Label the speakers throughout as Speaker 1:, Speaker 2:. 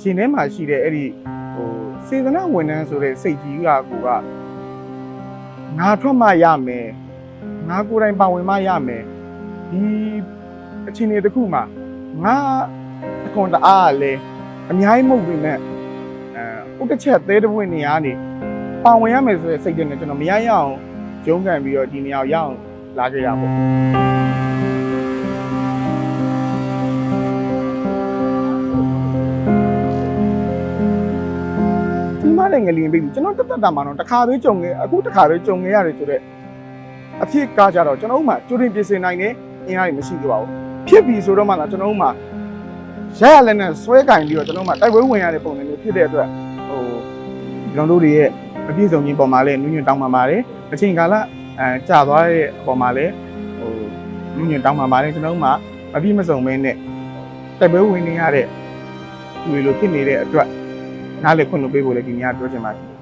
Speaker 1: ရှင်ထဲမှာရှိတဲ့အဲ့ဒီဟိုစေတနာဝန်ထမ်းဆိုတဲ့စိတ်ကြီးကကိုကငါထွက်မှရမယ်ငါကိုယ်တိုင်ပါဝင်မှရမယ်ဒီအချိန်တွေတစ်ခုမှာငါအခွန်တအားကလည်းအများကြီးမဟုတ်ပြီမဲ့အဲဥတစ်ချက်သေးတဲ့ဘွင့်နေရာနေပါဝင်ရမယ်ဆိုတဲ့စိတ်တွေနဲ့ကျွန်တော်မရရအောင်ရုန်းကန်ပြီးတော့ဒီနေရာကိုရအောင်လာခဲ့ရပါဘူး တဲ့ငလျင်ပြီကျွန်တော်တက်တက်တာမှာတော့တစ်ခါပဲကြုံခဲ့အခုတစ်ခါပဲကြုံခဲ့ရတယ်ဆိုတော့အဖြစ်ကားကြတော့ကျွန်တော်တို့မှကြိုတင်ပြင်ဆင်နိုင်တဲ့အင်အားတွေမရှိကြပါဘူးဖြစ်ပြီဆိုတော့မှလာကျွန်တော်တို့မှရရလည်းနဲ့ဆွဲကင်ပြီးတော့ကျွန်တော်တို့မှတိုက်ပွဲဝင်ရတဲ့ပုံစံမျိုးဖြစ်တဲ့အတွက်ဟိုကျွန်တော်တို့တွေရဲ့အပြည့်စုံခြင်းပုံမှာလည်းနူးညွတ်တောင်းပန်ပါတယ်အချိန်ကာလအဲကြာသွားတဲ့ပုံမှာလည်းဟိုနူးညွတ်တောင်းပန်ပါတယ်ကျွန်တော်တို့မှမပြည့်မစုံမင်းနဲ့တိုက်ပွဲဝင်နေရတဲ့လူတွေလိုဖြစ်နေတဲ့အတွက် နားလေခွင့်လို့ပေးဖို့လည်းဒီညပြောချင်ပါတယ်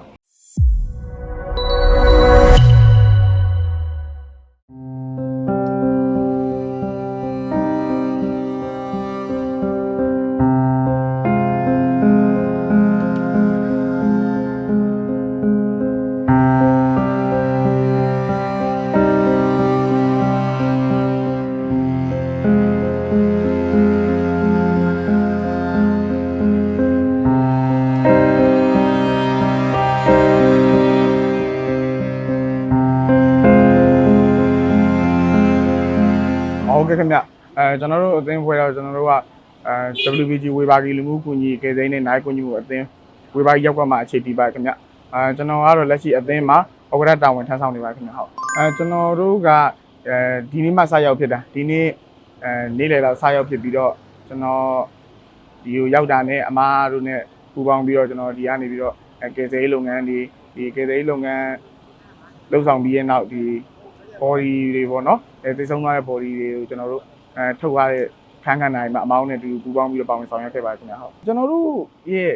Speaker 1: ဟုတ်ကဲ့ခင်ဗျအဲကျွန်တော်တို့အသင်းဖွဲ့တော့ကျွန်တော်တို့ကအဲ WBG ဝေဘာဂီလူမှုကူညီကေစိမ်းနဲ့နိုင်ကူညီမှုအသင်းဝေဘာဂီရောက်ကမှအခြေတည်ပါခင်ဗျအဲကျွန်တော်ကတော့လက်ရှိအသင်းမှာဩဂရတာဝန်ထမ်းဆောင်နေပါခင်ဗျဟုတ်အဲကျွန်တော်တို့ကအဲဒီနေ့မှစရောက်ဖြစ်တာဒီနေ့အဲနေ့လယ်တော့စရောက်ဖြစ်ပြီးတော့ကျွန်တော်ဒီကိုရောက်တာနဲ့အမားတို့နဲ့ပူးပေါင်းပြီးတော့ကျွန်တော်ဒီကနေပြီးတော့အဲကေစိမ်းလုပ်ငန်းဒီဒီကေစိမ်းလုပ်ငန်းလှုပ်ဆောင်ပြီးရဲ့နောက်ဒီ body တွေပေါ့နော်အဲသိဆုံးသွားတဲ့ body တွေကိုကျွန်တော်တို့အဲထုတ်ရတဲ့ခန်းခန်းနိုင်မှာအမောင်းနဲ့တူပူပေါင်းပြီးတော့ပေါင်းဆောင်ရွက်ခဲ့ပါခင်ဗျာဟုတ်ကျွန်တော်တို့ရဲ့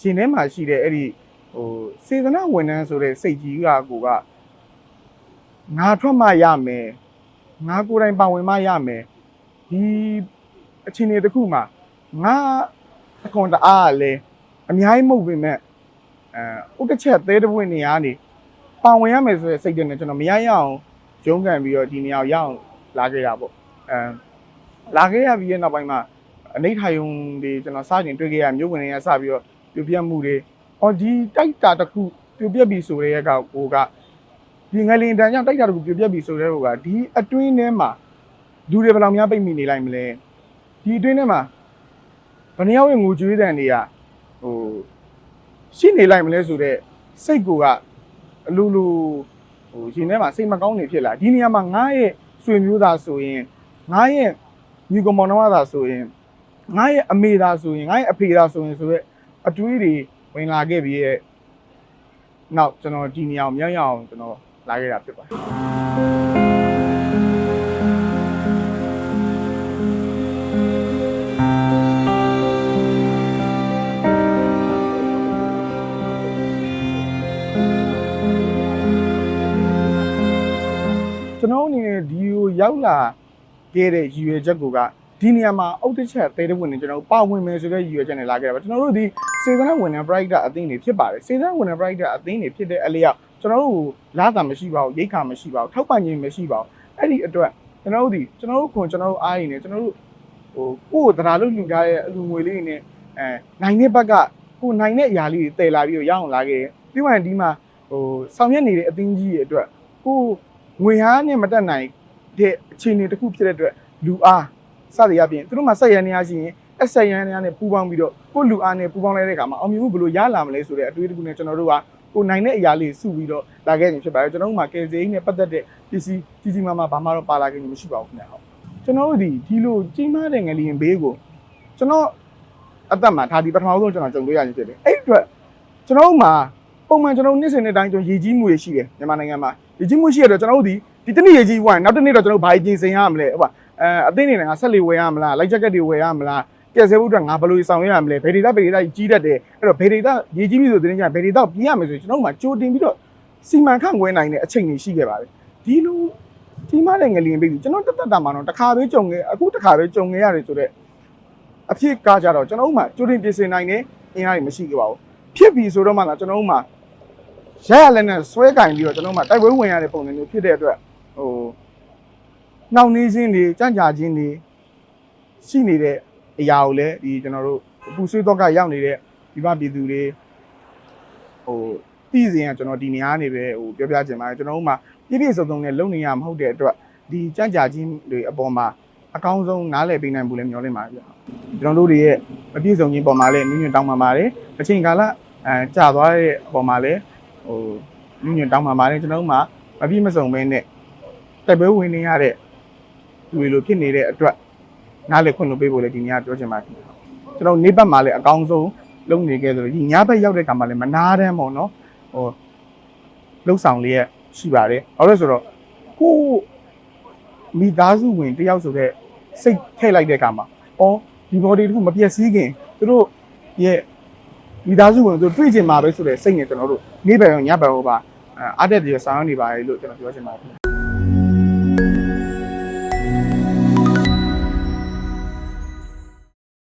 Speaker 1: ရှင်ထဲမှာရှိတဲ့အဲ့ဒီဟိုစေတနာဝန်ထမ်းဆိုတဲ့စိတ်ကြီးကကိုကငါထွက်မှရမယ်ငါကိုယ်တိုင်ပါဝင်မှရမယ်ဒီအချိန်တွေတစ်ခုမှာငါအခွန်တအားကလည်းအများကြီးမဟုတ်ပေမဲ့အဲဥတစ်ချက်သေးတဲ့ဘွင့်နေရာနေပါဝင်ရမယ်ဆိုတဲ့စိတ်တွေနဲ့ကျွန်တော်မရရအောင် ရုန်းကန်ပြီးတော့ဒီနေရာကိုရအောင်လာခဲ့ရပေါ့အဲလာခဲ့ရပြီးတဲ့နောက်ပိုင်းမှာအနိဋ္ဌာယုံတွေကျွန်တော်စတင်တွေ့ခဲ့ရမြို့ဝင်တွေကစပြီးတော့ပြပြတ်မှုတွေအော်ဒီတိုက်တာတစ်ခုပြပြတ်ပြီဆိုတဲ့ကကိုကဒီငလင်တန်းကြောင့်တိုက်တာတစ်ခုပြပြတ်ပြီဆိုတဲ့ဟိုကဒီအတွင်းထဲမှာလူတွေဘယ်လောက်များပိတ်မိနေလိုက်မလဲဒီအတွင်းထဲမှာဘယ်နှယောက်ရဲ့ငိုကြွေးတန်တွေကဟိုရှိနေလိုက်မလဲဆိုတော့စိတ်ကအလိုလို ဟိုရှင်ထဲမှာစိတ်မကောင်းနေဖြစ်လာဒီနေရာမှာငါရဲ့ဆွေမျိုးသားဆိုရင်ငါရဲ့ညီကောင်မောင်နှမသားဆိုရင်ငါရဲ့အမေသားဆိုရင်ငါရဲ့အဖေသားဆိုရင်ဆိုရက်အတွေးတွေဝင်လာခဲ့ပြီးရဲ့နောက်ကျွန်တော်ဒီနေရာကိုမြောက်ရအောင်ကျွန်တော်လာခဲ့တာဖြစ်ပါတယ် ကျွန်တော်အနေနဲ့ဒီကိုရောက်လာခဲ့တဲ့ရည်ရွယ်ချက်ကိုကဒီနေရာမှာအုတ်တစ်ချက်သေးတဲ့ဝင်နေကျွန်တော်တို့ပါဝင်မယ်ဆိုတဲ့ရည်ရွယ်ချက်နဲ့လာခဲ့တာပါကျွန်တော်တို့ဒီစေတနာဝန်ထမ်း bright အသင်းတွေဖြစ်ပါတယ်စေတနာဝန်ထမ်း bright အသင်းတွေဖြစ်တဲ့အလျောက်ကျွန်တော်တို့လာတာမရှိပါဘူးရိတ်ခါမရှိပါဘူးထောက်ပံ့ခြင်းမရှိပါဘူးအဲ့ဒီအတွက်ကျွန်တော်တို့ဒီကျွန်တော်တို့ခွန်ကျွန်တော်တို့အားရည်နေကျွန်တော်တို့ဟိုကိုယ့်ကိုတရားလို့လူထားတဲ့အလူငွေလေးတွေနဲ့အဲနိုင်တဲ့ဘက်ကကိုနိုင်တဲ့အရာလေးတွေတည်လာပြီးတော့ရအောင်လာခဲ့တယ်ပြီးမှဒီမှာဟိုဆောင်ရွက်နေတဲ့အသင်းကြီးရဲ့အတွက်ကို ငွေဟာနဲ့မတက်နိုင်တဲ့အခြေအနေတစ်ခုဖြစ်တဲ့အတွက်လူအားစသည်အပြင်သူတို့မှဆက်ရန်နေရရှိရင်အဆက်ရန်နေရနဲ့ပူပေါင်းပြီးတော့ကိုယ့်လူအားနဲ့ပူပေါင်းလိုက်တဲ့အခါမှာအောင်မြင်မှုဘယ်လိုရလာမလဲဆိုတဲ့အတွေးတစ်ခုနဲ့ကျွန်တော်တို့ကကိုနိုင်တဲ့အရာလေးစုပြီးတော့လာခဲ့ခြင်းဖြစ်ပါတယ်ကျွန်တော်တို့မှကယ်ဆယ်ရေးနဲ့ပတ်သက်တဲ့ပစ္စည်းကြီးကြီးမားမားဘာမှတော့ပါလာခဲ့ခြင်းမရှိပါဘူးခင်ဗျာဟုတ်ကျွန်တော်တို့ဒီဒီလိုကြီးမားတဲ့ငလျင်ဘေးကိုကျွန်တော်အသက်မှာဒါဒီပထမဆုံးကျွန်တော်ကြုံတွေ့ရခြင်းဖြစ်တယ်အဲ့ဒီအတွက်ကျွန်တော်တို့မှာ ပုံမှန်ကျွန်တော်တို့နေ့စဉ်နေ့တိုင်းကျွန်တော်ရေကြီးမှုတွေရှိတယ်မြန်မာနိုင်ငံမှာရေကြီးမှုရှိရတော့ကျွန်တော်တို့ဒီဒီတနေ့ရေကြီးဝိုင်းနောက်တစ်နေ့တော့ကျွန်တော်ဘာပြင်ဆင်ရမလဲဟုတ်ပါအဲအသိနေနဲ့ငါဆက်လေဝယ်ရမလားလိုက်ချက်ကက်တွေဝယ်ရမလားကဲဆဲဖို့အတွက်ငါဘယ်လိုဆောင်ရရမလဲဘယ်ဒေတာဘယ်ဒေတာကြီးတတ်တယ်အဲ့တော့ဘယ်ဒေတာရေကြီးပြီဆိုတဲ့တင်းကြဘယ်ဒေတာပြင်ရမယ်ဆိုရင်ကျွန်တော်တို့မှကြိုတင်ပြီးတော့စီမံခန့်ခွဲနိုင်တဲ့အချိန်တွေရှိခဲ့ပါတယ်ဒီလိုဒီမတဲ့ငလျင်ပြီကျွန်တော်တက်တက်တာမှတော့တစ်ခါပဲကြုံခဲ့အခုတစ်ခါပဲကြုံခဲ့ရတယ်ဆိုတော့အဖြစ်ကားကြတော့ကျွန်တော်တို့မှကြိုတင်ပြင်ဆင်နိုင်တယ်အင်အားတွေမရှိကြပါဘူးဖြစ်ပြီဆိုတော့မှလာကျွန်တော်တို့မှ ရရလည်းနဲ့ဆွဲကင်ပြီးတော့ကျွန်တော်တို့မှတိုက်ပွဲဝင်ရတဲ့ပုံစံမျိုးဖြစ်တဲ့အတွက်ဟိုနှောင့်နှေးခြင်းတွေကြံ့ကြာခြင်းတွေရှိနေတဲ့အရာကိုလည်းဒီကျွန်တော်တို့ပူဆွေးတော့ကရောက်နေတဲ့ဒီမပြည်သူတွေဟိုတည်စဉ်ကကျွန်တော်ဒီနေရာနေပဲဟိုပြောပြချင်ပါတယ်ကျွန်တော်တို့မှပြည့်ပြည့်စုံစုံနဲ့လုံနေရမဟုတ်တဲ့အတွက်ဒီကြံ့ကြာခြင်းတွေအပေါ်မှာအကောင်းဆုံးနားလည်ပေးနိုင်ဖို့လည်းမျှော်လင့်ပါတယ်ဗျကျွန်တော်တို့တွေရဲ့အပြည့်စုံခြင်းပေါ်မှာလည်းနည်းနည်းတောင်းပန်ပါတယ်အချိန်ကာလအဲကြာသွားတဲ့အပေါ်မှာလည်း ဟိုနည်းနည်းတောင်းပန်ပါတယ်ကျွန်တော်တို့မှမပြည့်မစုံပဲနဲ့တက်ပွဲဝင်နေရတဲ့လူတွေလိုဖြစ်နေတဲ့အတွက်နားလည်ခွင့်လို့ပေးဖို့လည်းဒီနေ့ကပြောချင်ပါတယ်ကျွန်တော်နေဘက်မှာလည်းအကောင်းဆုံးလုပ်နေခဲ့သလိုဒီညဘက်ရောက်တဲ့ခါမှာလည်းမနာတမ်းပေါ့နော်ဟိုလှုပ်ဆောင်လေးရရှိပါတယ်ဘာလို့လဲဆိုတော့ကိုယ့်မိသားစုဝင်တယောက်ဆိုတဲ့စိတ်ထည့်လိုက်တဲ့ခါမှာအော်ဒီ body တခုမပြည့်စည်ခင်သူတို့ရဲ့ မိသားစုဝင်သူတို့တွေ့ကျင်မှာပဲဆိုတဲ့စိတ်နဲ့ကျွန်တော်တို့နေဘက်ရောညဘက်ရောပါအဲအားတက်ပြီးဆောင်ရနေပါတယ်လို့ကျွန်တော်ပြောချင်ပါတယ်